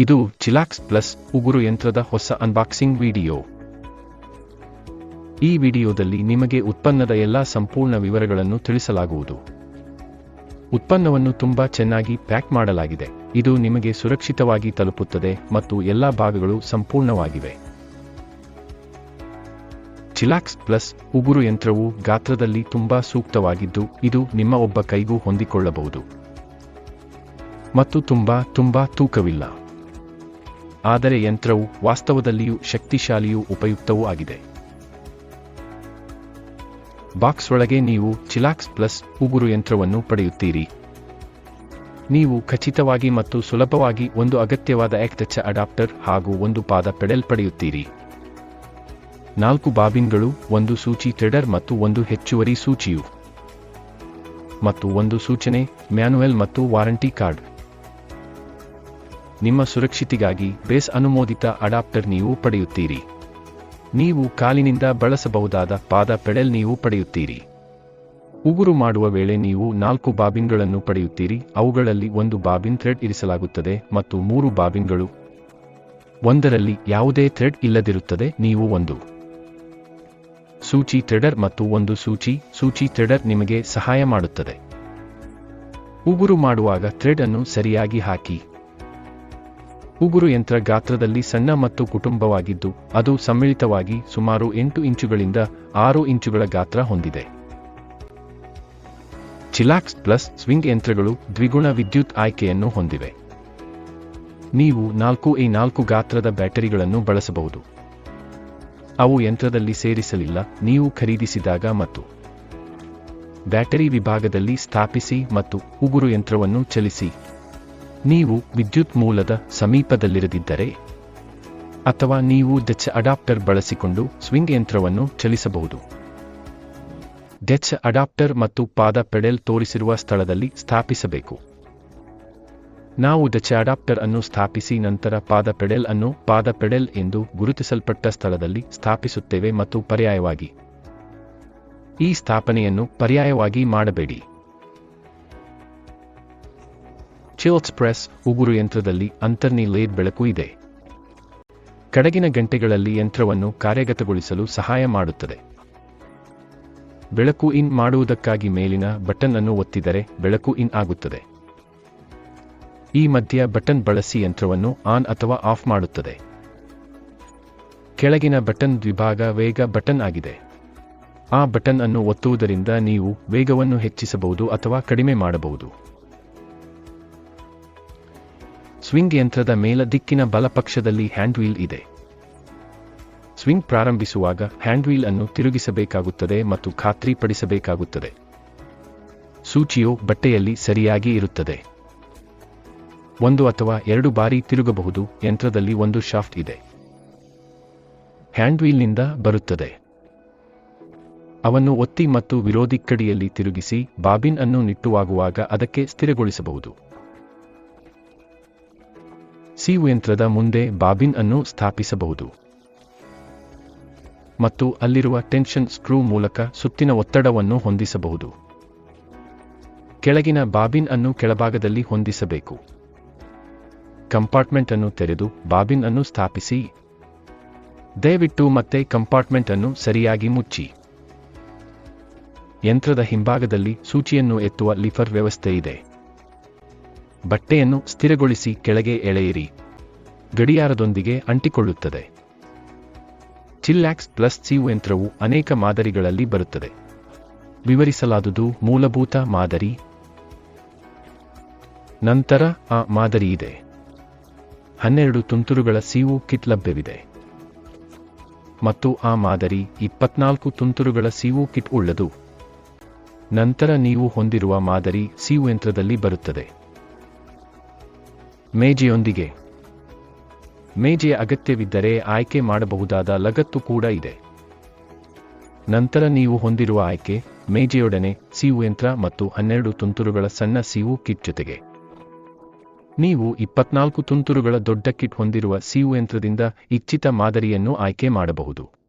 ಇದು ಚಿಲಾಕ್ಸ್ ಪ್ಲಸ್ ಉಗುರು ಯಂತ್ರದ ಹೊಸ ಅನ್ಬಾಕ್ಸಿಂಗ್ ವಿಡಿಯೋ. ಈ ವಿಡಿಯೋದಲ್ಲಿ ನಿಮಗೆ ಉತ್ಪನ್ನದ ಎಲ್ಲಾ ಸಂಪೂರ್ಣ ವಿವರಗಳನ್ನು ತಿಳಿಸಲಾಗುವುದು. ಉತ್ಪನ್ನವನ್ನು ತುಂಬಾ ಚೆನ್ನಾಗಿ ಪ್ಯಾಕ್ ಮಾಡಲಾಗಿದೆ. ಇದು ನಿಮಗೆ ಸುರಕ್ಷಿತವಾಗಿ ತಲುಪುತ್ತದೆ ಮತ್ತು ಎಲ್ಲಾ ಭಾಗಗಳು ಸಂಪೂರ್ಣವಾಗಿವೆ. ಚಿಲಾಕ್ಸ್ ಪ್ಲಸ್ ಉಗುರು ಯಂತ್ರವು ಗಾತ್ರದಲ್ಲಿ ತುಂಬಾ ಸೂಕ್ತವಾಗಿದ್ದು, ಇದು ನಿಮ್ಮ ಒಬ್ಬ ಕೈಗೂ ಹೊಂದಿಕೊಳ್ಳಬಹುದು. ಮತ್ತು ತುಂಬಾ ತುಂಬಾ ತೂಕವಿಲ್ಲ. ಆದರೆ ಯಂತ್ರವು ವಾಸ್ತವದಲ್ಲಿಯೂ ಶಕ್ತಿಶಾಲಿಯೂ ಉಪಯುಕ್ತವೂ ಆಗಿದೆ. ಬಾಕ್ಸ್ ಒಳಗೆ ನೀವು ಚಿಲಾಕ್ಸ್ ಪ್ಲಸ್ ಉಗುರು ಯಂತ್ರವನ್ನು ಪಡೆಯುತ್ತೀರಿ. ನೀವು ಖಚಿತವಾಗಿ ಮತ್ತು ಸುಲಭವಾಗಿ ಒಂದು ಅಗತ್ಯವಾದ ಎಕ್ತಚ್ಚ ಅಡಾಪ್ಟರ್ ಹಾಗೂ ಒಂದು ಪಾದ ಪೆಡಲ್ ಪಡೆಯುತ್ತೀರಿ. ನಾಲ್ಕು ಬಾಬಿನ್ಗಳು, ಒಂದು ಸೂಚಿ ಟ್ರೆಡರ್ ಮತ್ತು ಒಂದು ಹೆಚ್ಚುವರಿ ಸೂಚಿಯು. ಮತ್ತು ಒಂದು ಸೂಚನೆ, ಮ್ಯಾನುಯಲ್ ಮತ್ತು ವಾರಂಟಿ ಕಾರ್ಡ್. ನಿಮ್ಮ ಸುರಕ್ಷಿತಿಗಾಗಿ ಬೇಸ್ ಅನುಮೋದಿತ ಅಡಾಪ್ಟರ್ ನೀವು ಪಡೆಯುತ್ತೀರಿ. ನೀವು ಕಾಲಿನಿಂದ ಬಳಸಬಹುದಾದ ಪಾದ ಪೆಡೆಲ್ ನೀವು ಪಡೆಯುತ್ತೀರಿ. ಉಗುರು ಮಾಡುವ ವೇಳೆ ನೀವು ನಾಲ್ಕು ಬಾಬಿನ್ಗಳನ್ನು ಪಡೆಯುತ್ತೀರಿ. ಅವುಗಳಲ್ಲಿ ಒಂದು ಬಾಬಿನ್ ಥ್ರೆಡ್ ಇರಿಸಲಾಗುತ್ತದೆ ಮತ್ತು ಮೂರು ಬಾಬಿನ್ಗಳು. ಒಂದರಲ್ಲಿ ಯಾವುದೇ ಥ್ರೆಡ್ ಇಲ್ಲದಿರುತ್ತದೆ, ನೀವು ಒಂದು ಸೂಚಿ ಥ್ರೆಡರ್ ಮತ್ತು ಒಂದು ಸೂಚಿ ಸೂಚಿ ಥ್ರೆಡರ್ ನಿಮಗೆ ಸಹಾಯ ಮಾಡುತ್ತದೆ. ಉಗುರು ಮಾಡುವಾಗ ಥ್ರೆಡ್ ಅನ್ನು ಸರಿಯಾಗಿ ಹಾಕಿ. ಉಗುರು ಯಂತ್ರ ಗಾತ್ರದಲ್ಲಿ ಸಣ್ಣ ಮತ್ತು ಕುಟುಂಬವಾಗಿದ್ದು, ಅದು ಸಮ್ಮಿಳಿತವಾಗಿ ಸುಮಾರು ಎಂಟು ಇಂಚುಗಳಿಂದ ಆರು ಇಂಚುಗಳ ಗಾತ್ರ ಹೊಂದಿದೆ. ಚಿಲಾಕ್ಸ್ ಪ್ಲಸ್ ಸ್ವಿಂಗ್ ಯಂತ್ರಗಳು ದ್ವಿಗುಣ ವಿದ್ಯುತ್ ಆಯ್ಕೆಯನ್ನು ಹೊಂದಿವೆ. ನೀವು ನಾಲ್ಕು ಎ ನಾಲ್ಕು ಗಾತ್ರದ ಬ್ಯಾಟರಿಗಳನ್ನು ಬಳಸಬಹುದು. ಅವು ಯಂತ್ರದಲ್ಲಿ ಸೇರಿಸಲಿಲ್ಲ, ನೀವು ಖರೀದಿಸಿದಾಗ ಮತ್ತು ಬ್ಯಾಟರಿ ವಿಭಾಗದಲ್ಲಿ ಸ್ಥಾಪಿಸಿ ಮತ್ತು ಉಗುರು ಯಂತ್ರವನ್ನು ಚಲಿಸಿ. ನೀವು ವಿದ್ಯುತ್ ಮೂಲದ ಸಮೀಪದಲ್ಲಿರದಿದ್ದರೆ, ಅಥವಾ ನೀವು ಡೆಚ್ ಅಡಾಪ್ಟರ್ ಬಳಸಿಕೊಂಡು ಸ್ವಿಂಗ್ ಯಂತ್ರವನ್ನು ಚಲಿಸಬಹುದು. ಡೆಚ್ ಅಡಾಪ್ಟರ್ ಮತ್ತು ಪಾದ ಪೆಡೆಲ್ ತೋರಿಸಿರುವ ಸ್ಥಳದಲ್ಲಿ ಸ್ಥಾಪಿಸಬೇಕು. ನಾವು ಡೆಚ್ ಅಡಾಪ್ಟರ್ ಅನ್ನು ಸ್ಥಾಪಿಸಿ ನಂತರ ಪಾದ ಪೆಡೆಲ್ ಅನ್ನು ಪಾದ ಪೆಡೆಲ್ ಎಂದು ಗುರುತಿಸಲ್ಪಟ್ಟ ಸ್ಥಳದಲ್ಲಿ ಸ್ಥಾಪಿಸುತ್ತೇವೆ ಮತ್ತು ಪರ್ಯಾಯವಾಗಿ. ಈ ಸ್ಥಾಪನೆಯನ್ನು ಪರ್ಯಾಯವಾಗಿ ಮಾಡಬೇಡಿ. ಚಿಲ್ಸ್ ಪ್ರೆಸ್ ಉಗುರು ಯಂತ್ರದಲ್ಲಿ ಅಂತರ್ನಿ ಲೇಡ್ ಬೆಳಕು ಇದೆ. ಕಡಗಿನ ಗಂಟೆಗಳಲ್ಲಿ ಯಂತ್ರವನ್ನು ಕಾರ್ಯಗತಗೊಳಿಸಲು ಸಹಾಯ ಮಾಡುತ್ತದೆ. ಬೆಳಕು ಇನ್ ಮಾಡುವುದಕ್ಕಾಗಿ ಮೇಲಿನ ಬಟನ್ ಅನ್ನು ಒತ್ತಿದರೆ ಬೆಳಕು ಇನ್ ಆಗುತ್ತದೆ. ಈ ಮಧ್ಯ ಬಟನ್ ಬಳಸಿ ಯಂತ್ರವನ್ನು ಆನ್ ಅಥವಾ ಆಫ್ ಮಾಡುತ್ತದೆ. ಕೆಳಗಿನ ಬಟನ್ ದ್ವಿಭಾಗ ವೇಗ ಬಟನ್ ಆಗಿದೆ. ಆ ಬಟನ್ ಅನ್ನು ಒತ್ತುವುದರಿಂದ ನೀವು ವೇಗವನ್ನು ಹೆಚ್ಚಿಸಬಹುದು ಅಥವಾ ಕಡಿಮೆ ಮಾಡಬಹುದು. ಸ್ವಿಂಗ್ ಯಂತ್ರದ ಮೇಲ ದಿಕ್ಕಿನ ಬಲಪಕ್ಷದಲ್ಲಿ ಹ್ಯಾಂಡ್ವೀಲ್ ಇದೆ. ಸ್ವಿಂಗ್ ಪ್ರಾರಂಭಿಸುವಾಗ ಹ್ಯಾಂಡ್ವೀಲ್ ಅನ್ನು ತಿರುಗಿಸಬೇಕಾಗುತ್ತದೆ ಮತ್ತು ಖಾತ್ರಿಪಡಿಸಬೇಕಾಗುತ್ತದೆ. ಸೂಚಿಯು ಬಟ್ಟೆಯಲ್ಲಿ ಸರಿಯಾಗಿ ಇರುತ್ತದೆ. ಒಂದು ಅಥವಾ ಎರಡು ಬಾರಿ ತಿರುಗಬಹುದು, ಯಂತ್ರದಲ್ಲಿ ಒಂದು ಶಾಫ್ಟ್ ಇದೆ. ಹ್ಯಾಂಡ್ವೀಲ್ನಿಂದ ಬರುತ್ತದೆ. ಅವನ್ನು ಒತ್ತಿ ಮತ್ತು ವಿರೋಧಿ ಕಡಿಯಲ್ಲಿ ತಿರುಗಿಸಿ, ಬಾಬಿನ್ ಅನ್ನು ನಿಟ್ಟುವಾಗುವಾಗ ಅದಕ್ಕೆ ಸ್ಥಿರಗೊಳಿಸಬಹುದು. ಸೀವು ಯಂತ್ರದ ಮುಂದೆ ಬಾಬಿನ್ ಅನ್ನು ಸ್ಥಾಪಿಸಬಹುದು. ಮತ್ತು ಅಲ್ಲಿರುವ ಟೆನ್ಷನ್ ಸ್ಕ್ರೂ ಮೂಲಕ ಸುತ್ತಿನ ಒತ್ತಡವನ್ನು ಹೊಂದಿಸಬಹುದು. ಕೆಳಗಿನ ಬಾಬಿನ್ ಅನ್ನು ಕೆಳಭಾಗದಲ್ಲಿ ಹೊಂದಿಸಬೇಕು. ಕಂಪಾರ್ಟ್ಮೆಂಟ್ ಅನ್ನು ತೆರೆದು ಬಾಬಿನ್ ಅನ್ನು ಸ್ಥಾಪಿಸಿ. ದಯವಿಟ್ಟು ಮತ್ತೆ ಕಂಪಾರ್ಟ್ಮೆಂಟ್ ಅನ್ನು ಸರಿಯಾಗಿ ಮುಚ್ಚಿ. ಯಂತ್ರದ ಹಿಂಭಾಗದಲ್ಲಿ ಸೂಚಿಯನ್ನು ಎತ್ತುವ ಲಿಫರ್ ವ್ಯವಸ್ಥೆ ಇದೆ. ಬಟ್ಟೆಯನ್ನು ಸ್ಥಿರಗೊಳಿಸಿ ಕೆಳಗೆ ಎಳೆಯಿರಿ. ಗಡಿಯಾರದೊಂದಿಗೆ ಅಂಟಿಕೊಳ್ಳುತ್ತದೆ. ಚಿಲ್ಲಾಕ್ಸ್ ಪ್ಲಸ್ ಸಿಯು ಯಂತ್ರವು ಅನೇಕ ಮಾದರಿಗಳಲ್ಲಿ ಬರುತ್ತದೆ. ವಿವರಿಸಲಾದುದು ಮೂಲಭೂತ ಮಾದರಿ. ನಂತರ ಆ ಮಾದರಿ ಇದೆ. ಹನ್ನೆರಡು ತುಂತುರುಗಳ ಸಿವು ಕಿಟ್ ಲಭ್ಯವಿದೆ. ಮತ್ತು ಆ ಮಾದರಿ ಇಪ್ಪತ್ನಾಲ್ಕು ತುಂತುರುಗಳ ಸಿವು ಕಿಟ್ ಉಳ್ಳದು. ನಂತರ ನೀವು ಹೊಂದಿರುವ ಮಾದರಿ ಸಿವು ಯಂತ್ರದಲ್ಲಿ ಬರುತ್ತದೆ. ಮೇಜೆಯೊಂದಿಗೆ. ಮೇಜೆಯ ಅಗತ್ಯವಿದ್ದರೆ ಆಯ್ಕೆ ಮಾಡಬಹುದಾದ ಲಗತ್ತು ಕೂಡ ಇದೆ. ನಂತರ ನೀವು ಹೊಂದಿರುವ ಆಯ್ಕೆ, ಮೇಜೆಯೊಡನೆ ಸೀವು ಯಂತ್ರ ಮತ್ತು ಹನ್ನೆರಡು ತುಂತುರುಗಳ ಸಣ್ಣ ಸೀವು ಕಿಟ್ ಜೊತೆಗೆ. ನೀವು ಇಪ್ಪತ್ನಾಲ್ಕು ತುಂತುರುಗಳ ದೊಡ್ಡ ಕಿಟ್ ಹೊಂದಿರುವ ಸೀವು ಯಂತ್ರದಿಂದ ಇಚ್ಛಿತ ಮಾದರಿಯನ್ನು ಆಯ್ಕೆ ಮಾಡಬಹುದು.